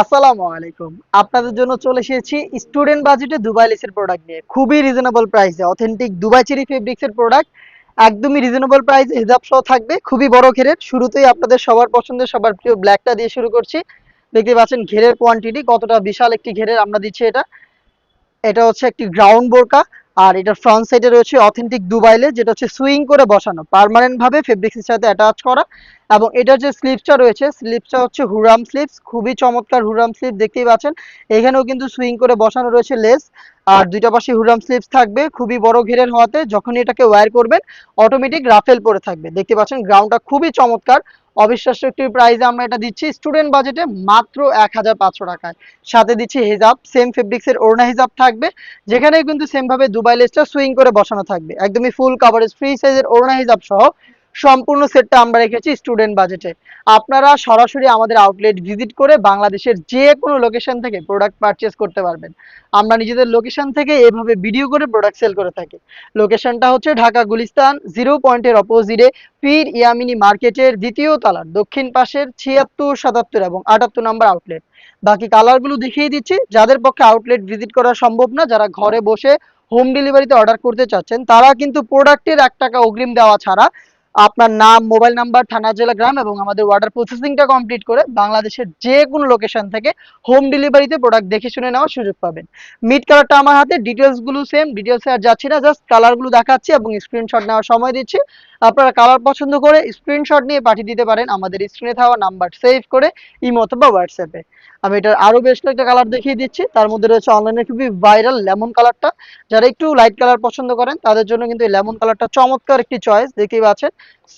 আসসালামু আলাইকুম। আপনাদের জন্য চলে এসেছি স্টুডেন্ট বাজেটে দুবাই লেসের প্রোডাক্ট নিয়ে। খুবই রিজনেবল প্রাইসে অথেন্টিক দুবাই চেরি ফেব্রিক্সের প্রোডাক্ট একদমই রিজনেবল প্রাইসে হিজাব সহ থাকবে, খুবই বড় ঘেরের। শুরুতেই আপনাদের সবার পছন্দের, সবার প্রিয় ব্ল্যাকটা দিয়ে শুরু করছি। দেখতে পাচ্ছেন ঘেরের কোয়ান্টিটি কতটা বিশাল একটি ঘেরের আমরা দিচ্ছি এটা। এটা হচ্ছে একটি গ্রাউন্ড বোরকা, আর এটার ফ্রন্ট সাইডে রয়েছে অথেন্টিক দুবাইলে, যেটা হচ্ছে সুইং করে বসানো। পার্মানেন্ট ভাবে ফেব্রিক্সের সাথে অ্যাটাচ করা। এবং এটার যে স্লিপসটা রয়েছে স্লিপসটা হচ্ছে হুরাম স্লিপস খুবই চমৎকার হুরাম স্লিপ দেখতেই পাচ্ছেন। এখানেও কিন্তু সুইং করে বসানো রয়েছে লেস আর দুইটা পাশে হুরাম স্লিপস থাকবে, খুবই বড় ঘেরের হওয়াতে যখনই এটাকে ওয়্যার করবেন অটোমেটিক রাফেল পরে থাকবে। দেখতে পাচ্ছেন গ্রাউন্ডটা খুবই চমৎকার। অবিশ্বাস্য একটি প্রাইসে আমরা এটা দিচ্ছি স্টুডেন্ট বাজেটে মাত্র এক হাজার পাঁচশো টাকায়। সাথে দিচ্ছি হিজাব সেম ফেব্রিক্সের ওড়না হিজাব থাকবে যেখানে কিন্তু সেম ভাবে দুবাই লেসটা সুইং করে বসানো থাকবে। একদমই ফুল কাভারেজ ফ্রি সাইজের ওড়না হিজাব সহ সম্পূর্ণ সেটটা আমরা রেখেছি স্টুডেন্ট বাজেটে আপনারা সরাসরি আমাদের আউটলেট ভিজিট করে বাংলাদেশের যে কোনো লোকেশন থেকে প্রোডাক্ট পারচেস করতে পারবেন। আমরা নিজেদের লোকেশন থেকে এভাবে ভিডিও করে প্রোডাক্ট সেল করে থাকি। লোকেশনটা হচ্ছে ঢাকা গুলিস্তান জিরো পয়েন্টের অপোজিটে পীর ইয়ামিনি মার্কেটের দ্বিতীয় তলার দক্ষিণ পাশের ছিয়াত্তর, সাতাত্তর এবং আটাত্তর নম্বর আউটলেট বাকি কালারগুলো দেখিয়ে দিচ্ছি। যাদের পক্ষে আউটলেট ভিজিট করা সম্ভব না, যারা ঘরে বসে হোম ডেলিভারিতে অর্ডার করতে চাচ্ছেন, তারা কিন্তু প্রোডাক্টের এক টাকা অগ্রিম দেওয়া ছাড়া আপনার নাম মোবাইল নাম্বার থানা, জেলা, গ্রাম এবং আমাদের অর্ডার প্রসেসিংটা কমপ্লিট করে বাংলাদেশের যে কোনো লোকেশন থেকে হোম ডেলিভারিতে প্রোডাক্ট দেখে শুনে নেওয়ার সুযোগ পাবেন। মিড কালারটা আমার হাতে ডিটেলসগুলো সেম ডিটেলস আর যাচ্ছি না জাস্ট কালারগুলো দেখাচ্ছি এবং স্ক্রিনশট নেওয়ার সময় দিচ্ছি। আপনারা কালার পছন্দ করে স্ক্রিনশট নিয়ে পাঠিয়ে দিতে পারেন আমাদের স্ক্রিনে থাকা নাম্বার সেভ করে ইমো অথবা হোয়াটসঅ্যাপে আমি এটার আরও বেশ কয়েকটা কালার দেখিয়ে দিচ্ছি। তার মধ্যে রয়েছে অনলাইনে খুবই ভাইরাল লেমন কালারটা যারা একটু লাইট কালার পছন্দ করেন, তাদের জন্য কিন্তু এই লেমন কালারটা চমৎকার একটি চয়েস দেখতেই পাচ্ছেন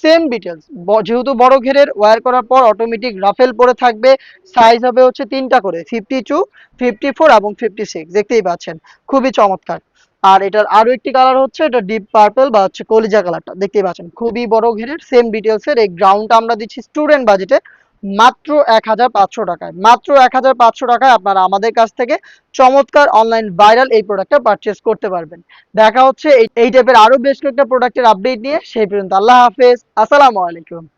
সেম ডিটেলস যেহেতু বড় ঘেরের ওয়্যার করার পর অটোমেটিক রাফেল পরে থাকবে সাইজ হবে হচ্ছে তিনটা করে ফিফটি টু ফিফটি ফোর এবং ফিফটি সিক্স দেখতেই পাচ্ছেন, খুবই চমৎকার। আর এটার আরও একটি কালার হচ্ছে, এটা ডিপ পার্পল বা হচ্ছে কলিজা কালারটা দেখতেই পাচ্ছেন, খুবই বড় ঘেরের সেম ডিটেলস এর। এই গ্রাউন্ডটা আমরা দিচ্ছি স্টুডেন্ট বাজেটে মাত্র এক হাজার পাঁচশো টাকায়। মাত্র এক হাজার পাঁচশো টাকায় আপনারা আমাদের কাছ থেকে চমৎকার অনলাইন ভাইরাল এই প্রোডাক্টটা পারচেস করতে পারবেন। দেখা হচ্ছে এই- এই টাইপের আরও বেশ কয়েকটা প্রোডাক্টের আপডেট নিয়ে। সেই পর্যন্ত আল্লাহ হাফেজ। আসসালামু আলাইকুম।